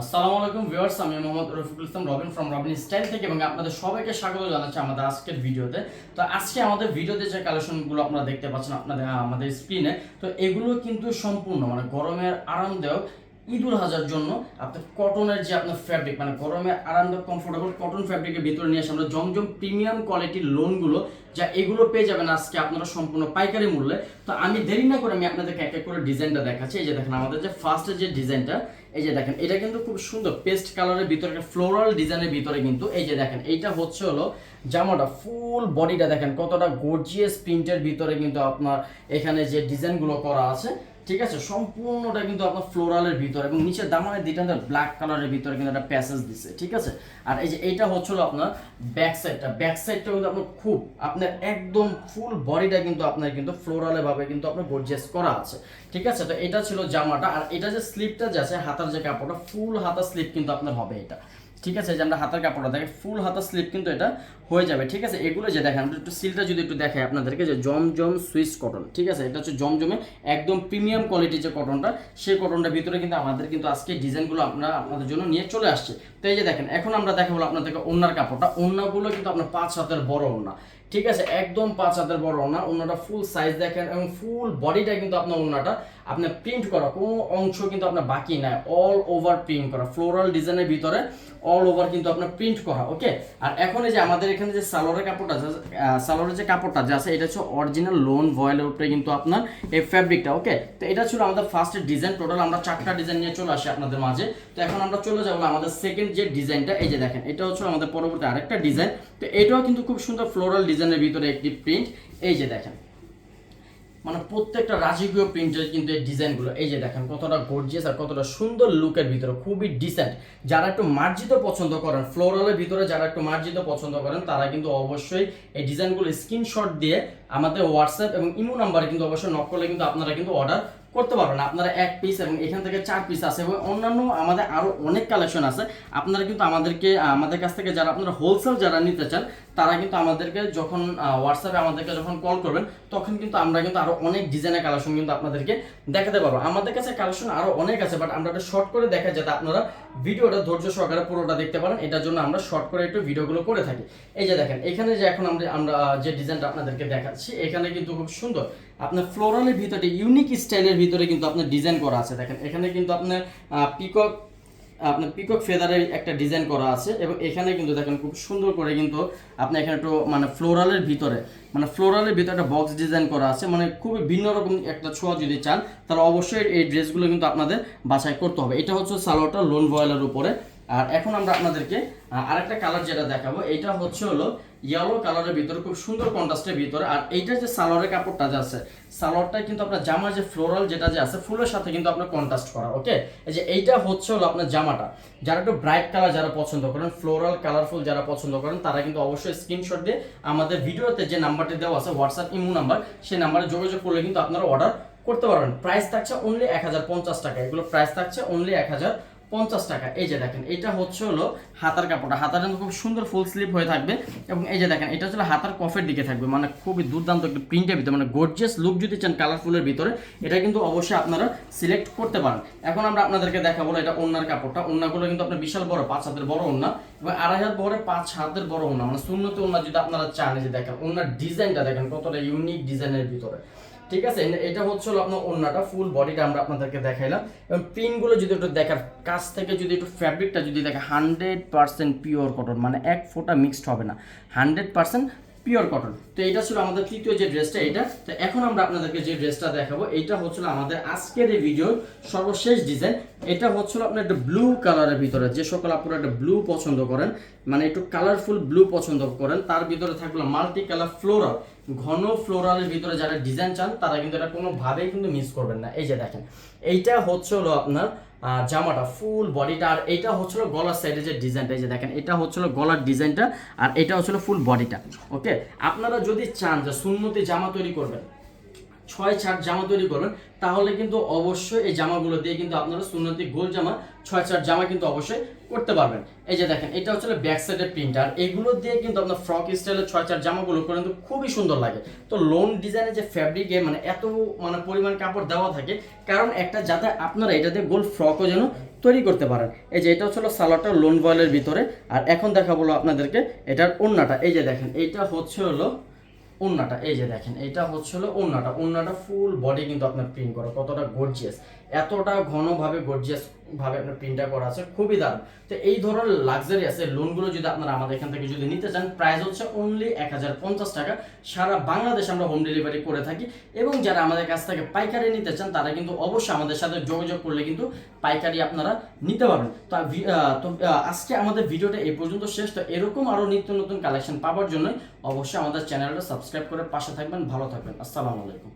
আসসালামু আলাইকুম ভিউয়ার্স, আমি Mohammad Rafiqul Islam, Robin from Robin style থেকে, এবং আপনাদের সবাইকে স্বাগত জানাচ্ছি আমাদের আজকের ভিডিওতে। তো আজকে আমাদের ভিডিওতে যে কালেকশনগুলো আপনারা দেখতে পাচ্ছেন আপনাদের আমাদের স্ক্রিনে তো এগুলো কিন্তু সম্পূর্ণ মানে গরমের আরামদায়ক ঈদুল হাজার জন্য আপনার কটনের যে আপনার ফ্যাব্রিক মানে গরমে আরামদায়ক কমফোর্টেবল কটন ফ্যাব্রিকের ভিতরে নিয়ে আসে আমরা জমজম প্রিমিয়াম কোয়ালিটির লোনগুলো যা এগুলো পেয়ে যাবেন আজকে আপনারা সম্পূর্ণ পাইকারি মূল্যে। তো আমি দেরি না করে আমি আপনাদেরকে এক এক করে ডিজাইনটা দেখাচ্ছি। এই যে দেখেন আমাদের যে ফার্স্টের যে ডিজাইনটা এই যে দেখেন, এটা কিন্তু খুব সুন্দর পেস্ট কালারের ভিতরে ফ্লোরাল ডিজাইনের ভিতরে কিন্তু, এই যে দেখেন, এইটা হচ্ছে হলো জামাটা ফুল বডিটা দেখেন, কতটা গর্জিয়াস প্রিন্টের ভিতরে কিন্তু আপনার এখানে যে ডিজাইনগুলো করা আছে ঠিক আছে? সম্পূর্ণটা কিন্তু আপনার ফ্লোরালের ভিতরে এবং নিচের দামানের দিকটা ব্ল্যাক কালারের ভিতরে কিন্তু একটা প্যাসেজ দিছে, ঠিক আছে? আর এই যে এইটা হচ্ছিল আপনার ব্যাক সাইডটা ব্যাক সাইডটা কিন্তু আপনার খুব, আপনার একদম ফুল বডিটা কিন্তু আপনার কিন্তু ফ্লোরালে ভাবে কিন্তু আপনার গর্জিয়াস করা আছে, ঠিক আছে? তো এটা ছিল জামাটা। আর এটা যে স্লিপটা যে আছে, হাতার যে কাপড়টা ফুল হাতা স্লিপ কিন্তু আপনার হবে এটা। ঠিক আছে যে আমরা হাতের কাপড়টা দেখে ফুল হাতার স্লিপ কিন্তু এটা হয়ে যাবে, ঠিক আছে? এগুলো যে দেখেন, আমরা একটু সিলটা যদি একটু দেখে আপনাদেরকে, যে জমজম সুইস কটন ঠিক আছে? এটা হচ্ছে জমজমে একদম প্রিমিয়াম কোয়ালিটির যে কটনটা সেই কটনটার ভিতরে কিন্তু আমাদের কিন্তু আজকে ডিজাইনগুলো আপনারা আপনাদের জন্য নিয়ে চলে আসছে। তো এই যে দেখেন, এখন আমরা দেখাবো আপনাদেরকে ওনার কাপড়টা। ওনাগুলো কিন্তু আপনার পাঁচ হাতের বড় ওনা ঠিক আছে, একদম পাঁচ হাতের বড় ওনা ওনাটা ফুল সাইজ দেখেন এবং ফুল বডিটা কিন্তু আপনার ওনাটা আপনার প্রিন্ট করা, কোনো অংশ কিন্তু আপনার বাকি নাই অল ওভার প্রিন্ট করা ফ্লোরাল ডিজাইনের ভিতরে অল ওভার কিন্তু আপনার প্রিন্ট করা ওকে আর এখন এই যে আমাদের এখানে যে সালোয়ারের কাপড়টা আছে সালোয়ারের যে কাপড়টা যে আছে, এটা হচ্ছে অরিজিনাল লোন ভয়েলের উপরে কিন্তু আপনার এই ফ্যাব্রিকটা ওকে তো এটা ছিল আমাদের ফার্স্ট ডিজাইন টোটাল আমরা চারটা ডিজাইন নিয়ে চলে আসি আপনাদের মাঝে। তো এখন আমরা চলে যাব আমাদের সেকেন্ড যে ডিজাইনটা এই যে দেখেন, এটা হচ্ছে আমাদের পরবর্তী আরেকটা ডিজাইন তো এটাও কিন্তু খুব সুন্দর ফ্লোরাল ডিজাইনের ভিতরে একটি প্রিন্ট এই যে দেখেন। মানে প্রত্যেকটা রাজকীয় প্রিন্টের কিন্তু এই ডিজাইনগুলো, এই যে দেখেন কতটা গর্জিয়াস আর কতটা সুন্দর লুকের ভিতরে, খুবই ডিসেন্ট যারা একটু মার্জিত পছন্দ করেন ফ্লোরালের ভিতরে যারা একটু মার্জিত পছন্দ করেন, তারা কিন্তু অবশ্যই এই ডিজাইনগুলো স্ক্রিনশট দিয়ে আমাদের হোয়াটসঅ্যাপ এবং ইমো নাম্বারে কিন্তু অবশ্যই নক করলে কিন্তু আপনারা কিন্তু অর্ডার করতে পারবেন আপনারা এক পিস এবং এখান থেকে চার পিস আছে এবং অন্যান্য আমাদের আরও অনেক কালেকশন আছে। আপনারা কিন্তু আমাদেরকে আমাদের কাছ থেকে যারা আপনারা হোলসেল যারা নিতে চান, তারা কিন্তু আমাদেরকে যখন হোয়াটসঅ্যাপে আমাদেরকে যখন কল করবেন, তখন কিন্তু আমরা কিন্তু আরও অনেক ডিজাইনের কালেকশন কিন্তু আপনাদেরকে দেখাতে পারব। আমাদের কাছে কালেকশন আরও অনেক আছে বাট আমরা একটা শর্ট করে দেখা যাতে আপনারা ভিডিওটা ধৈর্য সহকারে পুরোটা দেখতে পারেন। এটার জন্য আমরা শর্ট করে একটু ভিডিওগুলো করে থাকি। এই যে দেখেন, এখানে যে এখন আমরা আমরা যে ডিজাইনটা আপনাদেরকে দেখাচ্ছি, এখানে কিন্তু খুব সুন্দর আপনার ফ্লোরালের ভিতরে ইউনিক স্টাইলের ভিতরে কিন্তু আপনার ডিজাইন করা আছে। দেখেন, এখানে কিন্তু আপনার পিকক আপনার পিকক ফেদারের একটা ডিজাইন করা আছে এবং এখানে কিন্তু দেখেন খুব সুন্দর করে কিন্তু আপনি এখানে একটু মানে ফ্লোরালের ভিতরে মানে ফ্লোরালের ভিতরে একটা বক্স ডিজাইন করা আছে। মানে খুবই ভিন্ন রকম একটা ছোঁয়া যদি চান, তাহলে অবশ্যই এই ড্রেসগুলো কিন্তু আপনাদের বাছাই করতে হবে। এটা হচ্ছে সালোয়ারটা লোন ভয়েলের উপরে। আর এখন আমরা আপনাদেরকে আরেকটা কালার যেটা দেখাবো এটা হচ্ছে হলো ইয়েলো কালারের ভিতরে, খুব সুন্দর কন্ট্রাস্টের ভিতরে। আর এইটা যে সালোয়ারের কাপড়টা যে আছে, সালোয়ারটা কিন্তু আপনার জামার যে ফ্লোরাল যেটা যে আছে, ফুলের সাথে কিন্তু আপনার কন্ট্রাস্ট করা ওকে এই যে এইটা হচ্ছে হলো আপনার জামাটা। যারা একটু ব্রাইট কালার যারা পছন্দ করেন ফ্লোরাল কালারফুল যারা পছন্দ করেন, তারা কিন্তু অবশ্যই স্ক্রিনশট দিয়ে আমাদের ভিডিওতে যে নাম্বারটি দেওয়া আছে হোয়াটসঅ্যাপ ইমো নাম্বার, সেই নাম্বারে যোগাযোগ করলে কিন্তু আপনারা অর্ডার করতে পারবেন। প্রাইস থাকছে অনলি এক হাজার পঞ্চাশ টাকা। এগুলো প্রাইস থাকছে অনলি এক হাজার পঞ্চাশ টাকা। এই যে দেখেন, এটা হচ্ছে হলো হাতার কাপড়টা। হাতার কিন্তু খুব সুন্দর ফুল স্লিপ হয়ে থাকবে। এবং এই যে দেখেন, এটা হচ্ছে হাতার কফের দিকে থাকবে। মানে খুবই দুর্দান্ত একটা প্রিন্টের ভিতরে মানে গর্জিয়াস লুক যদি চান কালারফুলের ভিতরে, এটা কিন্তু অবশ্যই আপনারা সিলেক্ট করতে পারেন। এখন আমরা আপনাদেরকে দেখাবো এটা ওনার কাপড়টা। ওনাগুলো কিন্তু আপনার বিশাল বড়, পাঁচ হাতের বড় ওনা এবং আড়াই হাত বড়, পাঁচ হাতের বড় ওনা মানে শূন্যতে ওনা যদি আপনারা চান যে দেখেন ওনার ডিজাইনটা দেখেন, কতটা ইউনিক ডিজাইনের ভিতরে। ঠিক আছে? এটা হচ্ছে হলো আপনার ওন্নাটা ফুল বডিটা আমরা আপনাদেরকে দেখাইলাম। এবং প্রিন্টগুলো যদি একটু দেখার, কাছ থেকে যদি একটু ফ্যাব্রিকটা যদি দেখে হান্ড্রেড পার্সেন্ট পিওর কটন মানে এক ফোঁটা মিক্সড হবে না। হান্ড্রেড পার্সেন্ট পিওর কটন তো এটা ছিল আমাদের তৃতীয় যে ড্রেসটা এটা তো এখন আমরা আপনাদেরকে যে ড্রেসটা দেখাবো এটা হচ্ছিল আমাদের আজকের এই ভিডিওর সর্বশেষ ডিজাইন এটা হচ্ছিল আপনার একটা ব্লু কালারের ভিতরে, যে সকল আপনারা একটা ব্লু পছন্দ করেন মানে একটু কালারফুল ব্লু পছন্দ করেন, তার ভিতরে থাকল মাল্টি কালার ফ্লোরাল ঘন ফ্লোরালের ভিতরে যারা ডিজাইন চান, তারা কিন্তু এটা কোনোভাবেই কিন্তু মিস করবেন না। এই যে দেখেন, এইটা হচ্ছে হলো আপনার জামাটা ফুল বডিটা আর এইটা হচ্ছিল গলার সাইডে যে ডিজাইনটা এই যে দেখেন, এটা হচ্ছিল গলার ডিজাইনটা আর এটা হচ্ছিল ফুল বডিটা ওকে আপনারা যদি চান যে সুন্নতি জামা তৈরি করবেন ছয় চার জামা তৈরি করেন তাহলে কিন্তু অবশ্যই এই জামাগুলো দিয়ে কিন্তু আপনারা সুন্নতি গোল জামা, ছয় চার জামা কিন্তু অবশ্যই করতে পারবেন। এই যে দেখেন, এটা হচ্ছে ব্যাক সাইডের প্রিন্টার। এগুলো দিয়ে কিন্তু আপনার ফ্রক স্টাইলের ছয় চার জামাগুলো করে কিন্তু খুবই সুন্দর লাগে। তো লোন ডিজাইনের যে ফ্যাব্রিকে মানে এত মানে পরিমাণ কাপড় দেওয়া থাকে, কারণ একটা যাতে আপনারা এটা দিয়ে গোল ফ্রকও যেন তৈরি করতে পারেন। এই যে এটা হচ্ছে সালোয়ারটা লোন বয়েলের ভিতরে। আর এখন দেখাবো আপনাদেরকে এটার ওন্নাটা। এই যে দেখেন, এইটা হচ্ছে হলো ওন্নাটা এই যে দেখেন, এটা হচ্ছে হলো ওন্নাটা ওন্নাটা ফুল বডি কিন্তু আপনার প্রিন্ট করা, কতটা গর্জিয়াস এতটা ঘনভাবে গর্জিয়াস ভাবে আপনার প্রিন্টটা করা আছে, খুবই দারুণ। তো এই ধরনের লাক্সারি আছে লোনগুলো যদি আপনারা আমাদের এখান থেকে যদি নিতে চান প্রাইস হচ্ছে অনলি এক হাজার পঞ্চাশ টাকা। সারা বাংলাদেশ আমরা হোম ডেলিভারি করে থাকি এবং যারা আমাদের কাছ থেকে পাইকারি নিতে চান, তারা কিন্তু অবশ্যই আমাদের সাথে যোগাযোগ করলে কিন্তু পাইকারি আপনারা নিতে পারবেন। তো তো আজকে আমাদের ভিডিওটা এই পর্যন্ত শেষ। তো এরকম আরও নিত্য নতুন কালেকশন পাওয়ার জন্য অবশ্যই আমাদের চ্যানেলটা সাবস্ক্রাইব করে পাশে থাকবেন ভালো থাকবেন। আসসালামু আলাইকুম।